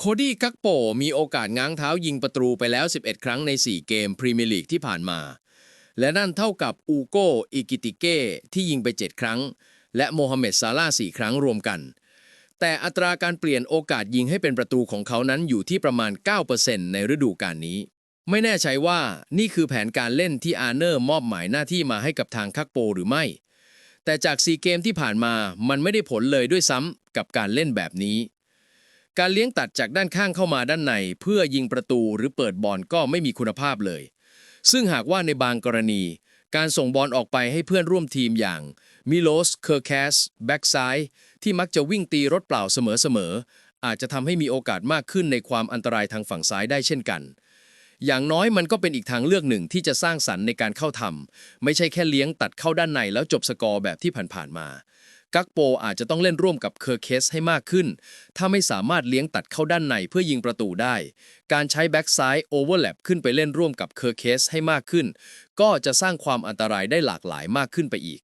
โคดี้กักโปมีโอกาสง้างเท้ายิงประตูไปแล้ว 11 ครั้งใน 4 เกมพรีเมียร์ลีกที่ผ่านมา และนั่นเท่ากับอูโกอิกิติเก้ที่ยิงไป 7 ครั้ง และโมฮัมเหม็ดซาลาห์4ครั้งรวมกัน แต่อัตราการเปลี่ยนโอกาสยิงให้เป็นประตูของเขานั้นอยู่ที่ประมาณ 9%ในฤดูกาลนี้ ไม่แน่ใจว่านี่คือแผนการเล่นที่อาร์เนอร์มอบหมายหน้าที่มาให้กับทางคักโปหรือไม่ แต่จากซีเกมที่ผ่านมามันไม่ได้ผลเลยด้วยซ้ำกับการเล่นแบบนี้ การเลี้ยงตัดจากด้านข้างเข้ามาด้านใน เพื่อยิงประตูหรือเปิดบอลก็ไม่มีคุณภาพเลย ซึ่งหากว่าในบางกรณี การส่งบอลออกไปให้เพื่อนร่วมทีมอย่างมิโลส เคอร์แคส แบ็กซ้ายที่มักจะวิ่งตีรถเปล่าเสมอๆ อาจจะทำให้มีโอกาสมากขึ้นในความอันตรายทางฝั่งซ้ายได้เช่นกัน อย่างน้อยมันก็เป็นอีกทางเลือกหนึ่งที่จะสร้างสรรค์ในการเข้าทำไม่ใช่แค่เลี้ยงตัดเข้าด้านในแล้วจบสกอร์แบบที่ผ่านๆมา กักโปอาจจะต้องเล่นร่วมกับเคอร์เคสให้มากขึ้น ถ้าไม่สามารถเลี้ยงตัดเข้าด้านในเพื่อยิงประตูได้ การใช้แบ็กซ้ายโอเวอร์แลปขึ้นไปเล่นร่วมกับเคอร์เคสให้มากขึ้น ก็จะสร้างความอันตรายได้หลากหลายมากขึ้นไปอีก